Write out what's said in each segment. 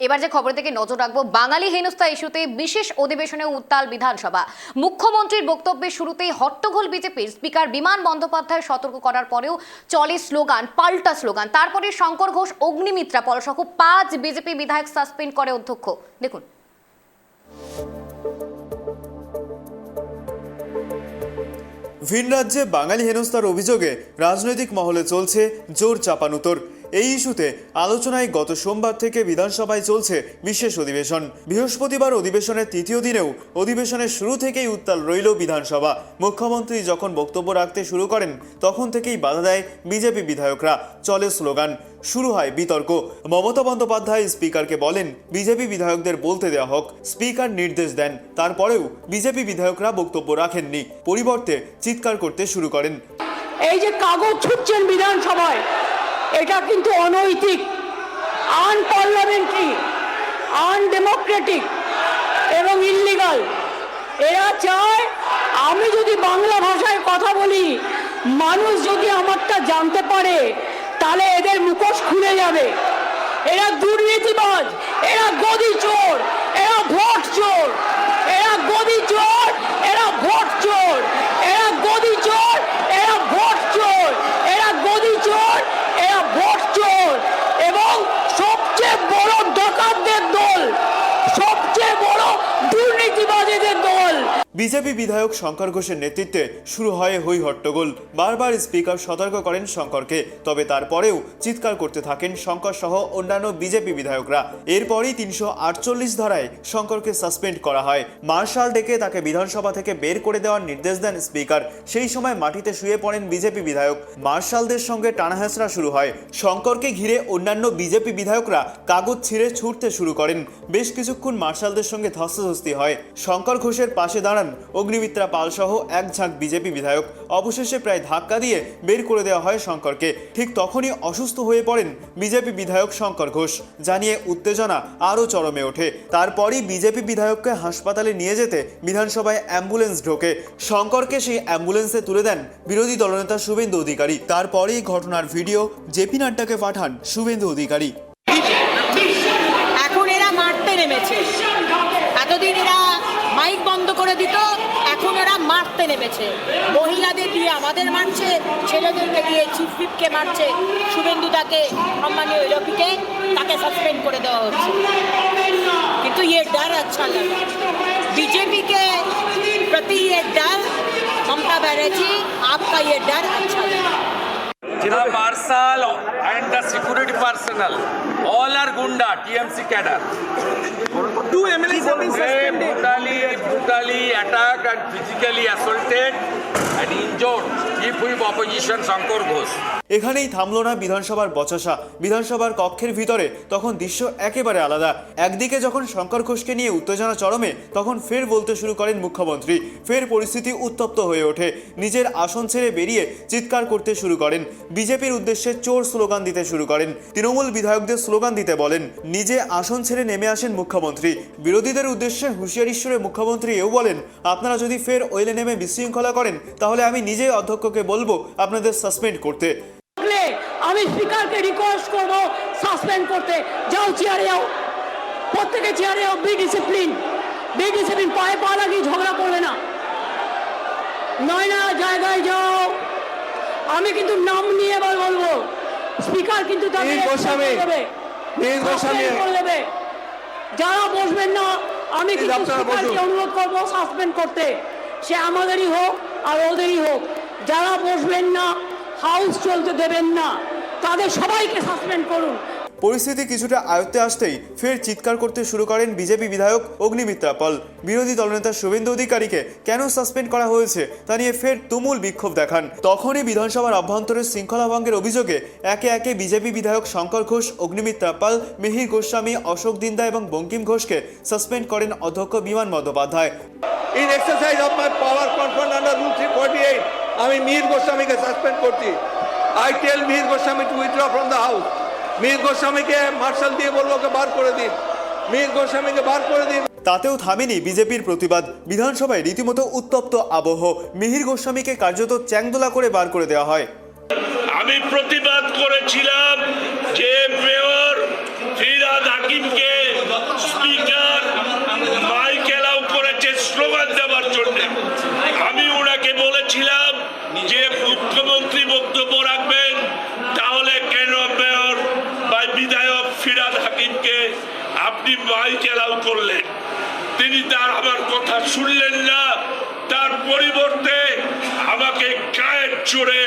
এবার যে খবর থেকে নজর রাখব, বাঙালি হেনস্থা ইস্যুতে বিশেষ অধিবেশনে উত্তাল বিধানসভা। মুখ্যমন্ত্রীর বক্তব্যের শুরুতেই হট্টগোল বিজেপির স্পিকার বিমান বন্দ্যোপাধ্যায় সতর্ক করার পরেও চলে স্লোগান, পাল্টা স্লোগান। তারপরে শঙ্কর ঘোষ, অগ্নিমিত্রা পল সহ পাঁচ বিজেপি বিধায়ক সাসপেন্ড করে অধ্যক্ষ। দেখুন। ভিন রাজ্যে বাঙালি হেনস্থার অভিযোগে রাজনৈতিক মহলে চলছে জোর চাপানুতর। এই ইস্যুতে আলোচনায় গত সোমবার থেকে বিধানসভায় চলছে বিশেষ অধিবেশন। বৃহস্পতিবার অধিবেশনের তৃতীয় দিনেও অধিবেশনের শুরু থেকেই উত্তাল রইল বিধানসভা। মুখ্যমন্ত্রী যখন বক্তব্য রাখতে শুরু করেন, তখন থেকেই বাধা দেয় বিজেপি বিধায়করা। চলে স্লোগান, শুরু হয় বিতর্ক। মমতা বন্দ্যোপাধ্যায় স্পিকারকে বলেন, বিজেপি বিধায়কদের বলতে দেওয়া হোক, স্পিকার নির্দেশ দেন। তারপরেও বিজেপি বিধায়করা বক্তব্য রাখেননি। পরিবর্তে চিৎকার করতে শুরু করেন। এই যে কাগজ ছুটছেন বিধানসভায় এটা কিন্তু অনৈতিক আনপার্লামেন্টারি আনডেমোক্রেটিক এবং ইল্লিগাল এরা চায় আমি যদি বাংলা ভাষায় কথা বলি, মানুষ যদি আমারটা জানতে পারে, তাহলে এদের মুখোশ খুলে যাবে। এরা দুর্নীতিবাজ, এরা গদি চোর, এরা ভোট চোর এরা গদি চোর এরা ভোট চোর এরা গদি চোর এরা ভোট চোর এরা গদি চোর এরা ভোট চোর এবং সবচেয়ে বড় ডাকাতদের দল সবচেয়ে বড় দুর্নীতিবাজীদের দল বিজেপি বিধায়ক শঙ্কর ঘোষের নেতৃত্বে শুরু হয় হই হট্টগোল। বারবার স্পিকার সতর্ক করেন শঙ্করকে, তবে তারপরেও চিৎকার করতে থাকেন শঙ্কর সহ অন্যান্য বিজেপি বিধায়করা। এরপরই তিনশো আটচল্লিশ ধারায় শঙ্করকে সাসপেন্ড করা হয়। মার্শাল ডেকে তাকে বিধানসভা থেকে বের করে দেওয়ার নির্দেশ দেন স্পিকার। সেই সময় মাটিতে শুয়ে পড়েন বিজেপি বিধায়ক। মার্শালদের সঙ্গে টানাহেঁচড়া শুরু হয়। শঙ্করকে ঘিরে অন্যান্য বিজেপি বিধায়করা কাগজ ছিঁড়ে ছুটতে শুরু করেন। বেশ কিছুক্ষণ মার্শালদের সঙ্গে ধস্তাধস্তি হয়। শঙ্কর ঘোষের পাশে দাঁড়ান অগ্নিমিত্রা পাল সহ এক ঝাঁক বিজেপি বিধায়ক। অবশেষে প্রায় ধাক্কা দিয়ে বের করে দেওয়া হয় শঙ্করকে। ঠিক তখনই অসুস্থ হয়ে পড়েন বিজেপি বিধায়ক শঙ্কর ঘোষ, জানিয়ে উত্তেজনা আরও চরমে ওঠে। তারপরই বিজেপি বিধায়ককে হাসপাতালে নিয়ে যেতে বিধানসভায় অ্যাম্বুলেন্স ঢোকে। শঙ্করকে সেই অ্যাম্বুলেন্সে তুলে দেন বিরোধী দলনেতা শুভেন্দু অধিকারী। তারপরেই ঘটনার ভিডিও জেপি নাড্ডাকে পাঠান শুভেন্দু অধিকারী। এখন এরা মারতে নেমেছে। এতদিন এরা দিত এখন এরা মারতে নেমেছে মহিলাদের দিয়ে আমাদের মারছে ছেলেদেরকে দিয়ে চিফ হুইপকে মারছে শুভেন্দু তাকে সম্মানীয় এলোপিকে তাকে সাসপেন্ড করে দেওয়া হচ্ছে কিন্তু ये डर अच्छा लगा बीजेपी के प्रति ये डर ममता बनर्जी आपका ये डर अच्छा लगा The marshal and the security personnel, all are Gunda, TMC cadre. Two MLAs have been They brutally, brutally attacked and physically assaulted and injured Chief Whip Opposition Shankar Ghosh. এখানেই থামলো না বিধানসভার বচসা। বিধানসভার কক্ষের ভিতরে তখন দৃশ্য একেবারে আলাদা। একদিকে যখন শঙ্কর ঘোষকে নিয়ে উত্তেজনা চরমে তখন ফের বলতে শুরু করেন মুখ্যমন্ত্রী। ফের পরিস্থিতি উত্তপ্ত হয়ে ওঠে। নিজের আসন ছেড়ে বেরিয়ে চিৎকার করতে শুরু করেন। বিজেপির উদ্দেশ্যে চোর স্লোগান দিতে শুরু করেন। তৃণমূল বিধায়কদের স্লোগান দিতে বলেন নিজে আসন ছেড়ে নেমে আসেন মুখ্যমন্ত্রী। বিরোধীদের উদ্দেশ্যে হুঁশিয়ারি সুরে মুখ্যমন্ত্রী এও বলেন আপনারা যদি ফের ওয়েলে নেমে বিশৃঙ্খলা করেন তাহলে আমি নিজেই অধ্যক্ষকে বলব আপনাদের সাসপেন্ড করতে। আমি স্পিকারকে রিকোয়েস্ট করব সাসপেন্ড করতে। যাও চেয়ারে যাও প্রত্যেকে চেয়ারে যাও বি ডিসিপ্লিন বি ডিসিপ্লিন পায়ে পা লাগিয়ে ঝগড়া করবে না। নয় না জায়গায় যাও। আমি কিন্তু নাম নিয়ে এবার বলব। স্পিকার কিন্তু তাদের নীল গোস্বামী। গোস্বামী। যারা বসবেন না আমি কিন্তু অনুরোধ করব সাসপেন্ড করতে। সে আমাদেরই হোক আর ওদেরই হোক। যারা বসবেন না হাউস চলতে দেবেন না। তাদের সবাইকে সাসপেন্ড করুন। পরিস্থিতি কিছুটা আয়ত্তে আসতেই ফের চিৎকার করতে শুরু করেন বিজেপি বিধায়ক অগ্নিমিত্রা পাল বিরোধী দলনেতা শুভেন্দু অধিকারীকে কেন সাসপেন্ড করা হয়েছে তা নিয়ে ফের তুমুল বিক্ষোভ দেখান। তখনই বিধানসভার অভ্যন্তরে শৃঙ্খলা ভঙ্গের অভিযোগে একে একে বিজেপি বিধায়ক শঙ্কর ঘোষ অগ্নিমিত্রা পাল মিহির গোস্বামী অশোক দিন্দা এবং বঙ্কিম ঘোষকে সাসপেন্ড করেন অধ্যক্ষ Biman Bandyopadhyay. In exercise of my power conferred under Rule 348, আমি মীর গোস্বামীকে সাসপেন্ড করছি। I tell Mihir Goswami to withdraw from the house Mir গোস্বামীকে marshal দিয়ে বলব ওকে বার করে দিন। মীর গোস্বামীকে বার করে দিন। তাতেও থামেনি বিজেপির প্রতিবাদ। বিধানসভায় রীতিমতো উত্তপ্ত আবহ। মিহির গোস্বামীকে কার্যত চ্যাংদোলা করে বার করে দেওয়া হয়। আমি প্রতিবাদ করেছিলাম যে মেয়র ফিরাদ হাকিমকে আপনি ভাইকে করলেন। তিনি তার আমার কথা শুনলেন না। তার পরিবর্তে আমাকে গায়ের চোরে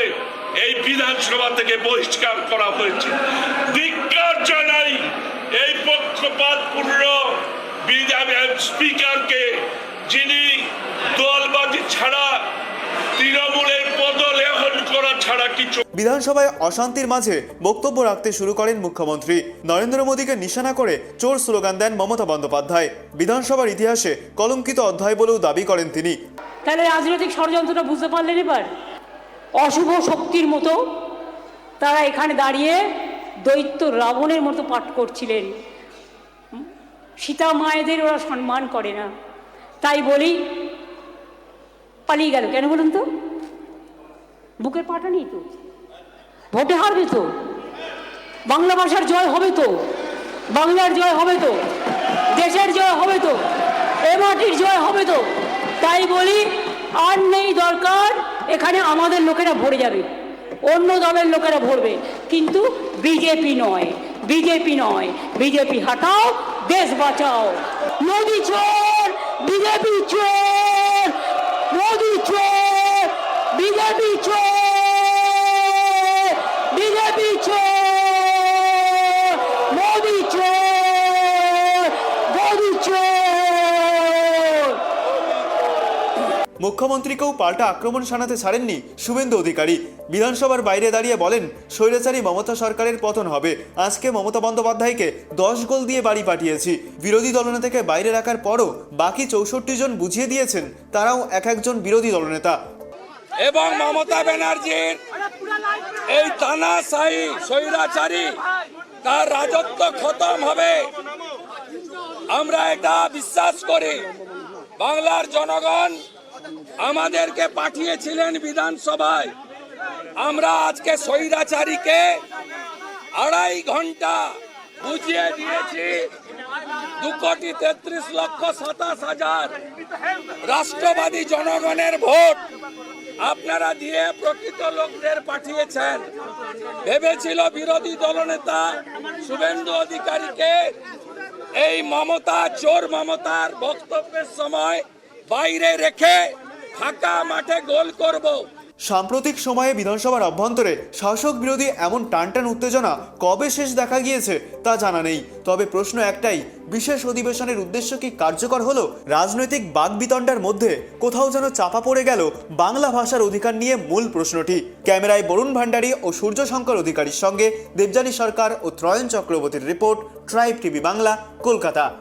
এই বিধানসভা থেকে বহিষ্কার করা হয়েছে ধিক্কার জানাই এই পক্ষপাতপূর্ণ বিধান স্পিকারকে যিনি দলবাজি ছাড়া তৃণমূলের পদলেহন করা ছাড়া কিছু বিধানসভায় অশান্তির মাঝে বক্তব্য রাখতে শুরু করেন মুখ্যমন্ত্রী। নরেন্দ্র মোদীকে নিশানা করে চোর স্লোগান দেন মমতা বন্দ্যোপাধ্যায়। বিধানসভার ইতিহাসে কলঙ্কিত অধ্যায় বলেও দাবি করেন তিনি। তাহলে রাজনৈতিক ষড়যন্ত্রটা বুঝতে পারলেন এবার? অশুভ শক্তির মতো তারা এখানে দাঁড়িয়ে দৈত্য রাবণের মতো পাঠ করছিলেন। সীতা মায়েদের ওরা সম্মান করে না। তাই বলি, পালিয়ে গেল। কেন বলুন তো? বুকের পাটা নেই তো। ভোটে হারবে তো। বাংলা ভাষার জয় হবে তো। বাংলার জয় হবে তো। দেশের জয় হবে তো। এ মাটির জয় হবে তো। তাই বলি, আর নেই দরকার, এখানে আমাদের লোকেরা ভরে যাবে। অন্য দলের লোকেরা ভরবে। কিন্তু বিজেপি নয়। বিজেপি নয়। বিজেপি হাটাও, দেশ বাঁচাও। মোদি চোর, বিজেপি চোর, মোদি চোর, বিজেপি চোর বিজেপি চোর মোদি চোর মোদি চোর মুখ্যমন্ত্রীকেও পাল্টা আক্রমণ শানাতে ছাড়েননি শুভেন্দু অধিকারী। বিধানসভার বাইরে দাঁড়িয়ে বলেন, স্বৈরাচারী মমতা সরকারের পতন হবে। আজকে মমতা বন্দ্যোপাধ্যায়কে দশ গোল দিয়ে বাড়ি পাঠিয়েছি। বিরোধী দলনেতাকে বাইরে রাখার পরও বাকি চৌষট্টি জন বুঝিয়ে দিয়েছেন, তারাও এক একজন বিরোধী দলনেতা। এবং মমতা ব্যানার্জির এই তানাশাহী স্বৈরাচারী, তার রাজত্ব খতম হবে। আমরা এটা বিশ্বাস করি। বাংলার জনগণ আমাদেরকে পাঠিয়েছিলেন বিধানসভায়। আমরা আজকে স্বৈরাচারীকে আড়াই ঘণ্টা বুঝিয়ে দিয়েছি, দু কোটি তেত্রিশ লক্ষ সাতাশ হাজার রাষ্ট্রবাদী জনগণের ভোট আপনারা দিয়ে প্রকৃত লোকদের পাঠিয়েছেন। ভেবেছিল বিরোধী দলনেতা শুভেন্দু অধিকারীকে এই মমতা, চোর মমতার বক্তব্যের সময় বাইরে রেখে ফাঁকা মাঠে গোল করব। সাম্প্রতিক সময়ে বিধানসভার অভ্যন্তরে শাসক বিরোধী এমন টানটান উত্তেজনা কবে শেষ দেখা গিয়েছে তা জানা নেই। তবে প্রশ্ন একটাই, বিশেষ অধিবেশনের উদ্দেশ্য কি কার্যকর হলো? রাজনৈতিক বাগবিতণ্ডার মধ্যে কোথাও যেন চাপা পড়ে গেল বাংলা ভাষার অধিকার নিয়ে মূল প্রশ্নটি। ক্যামেরায় বরুণ ভান্ডারী ও সূর্যশঙ্কর অধিকারীর সঙ্গে দেবযানী সরকার ও ত্রয়ন চক্রবর্তীর report Tribe TV Bangla, Kolkata.